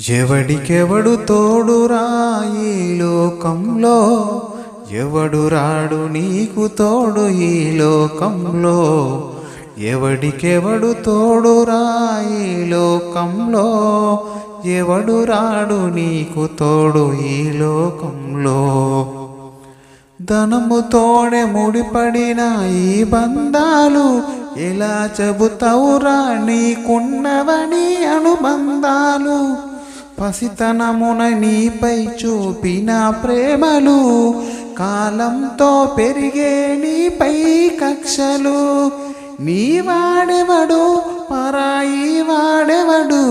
ఎవడికెవడు తోడురా ఈ లోకంలో? ఎవడు రాడు నీకు తోడు ఈ లోకంలో? ఎవడికెవడు తోడురా ఈ లోకంలో? ఎవడు రాడు నీకు తోడు ఈ లోకంలో? ధనముతోనే ముడిపడిన ఈ బంధాలు ఎలా చెబుతావురా నీకున్నవని అనుబంధాలు? పసితనమున నీపై చూపిన ప్రేమలు కాలంతో పెరిగే నీపై కక్షలు. నీ వాడెవడు? పరాయి వాడెవడు?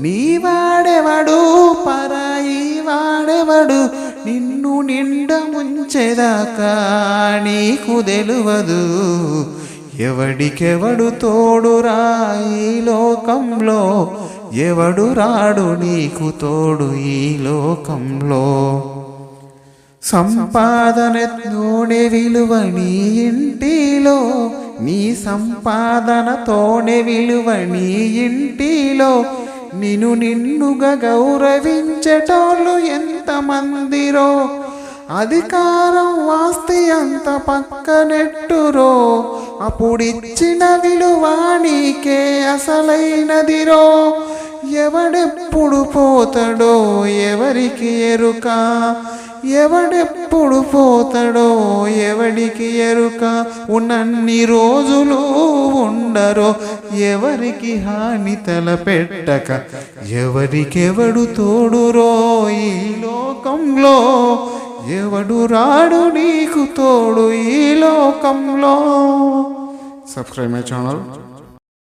నీ వాడెవడు? పరాయి వాడెవడు? నిన్ను నిండ ముంచెదాకా నీకు తెలువదు. ఎవడికెవడు తోడురా ఈ లోకంలో? ఎవడు రాడు నీకు తోడు ఈ లోకంలో? సంపాదనతోనే విలువ నీ ఇంటిలో నీ సంపాదనతోనే విలువ నీ ఇంటిలో. నిన్ను నిన్నుగా గౌరవించేటోళ్ళు ఎంతమందిరో? అధికారం వాస్తి అంత పక్కనెట్టురో? అప్పుడిచ్చిన విలువ నీకే అసలైనదిరో. ఎవడెప్పుడు పోతాడో ఎవరికి ఎరుక. ఎవడెప్పుడు పోతాడో ఎవడికి ఎరుక. ఉన్నన్ని రోజులు ఉండరో ఎవరికి హాని తలపెట్టక. ఎవరికెవడు తోడురో ఈ లోకంలో ఎవడు రాడు నీకు తోడు ఈ లోకంలో? Subscribe my channel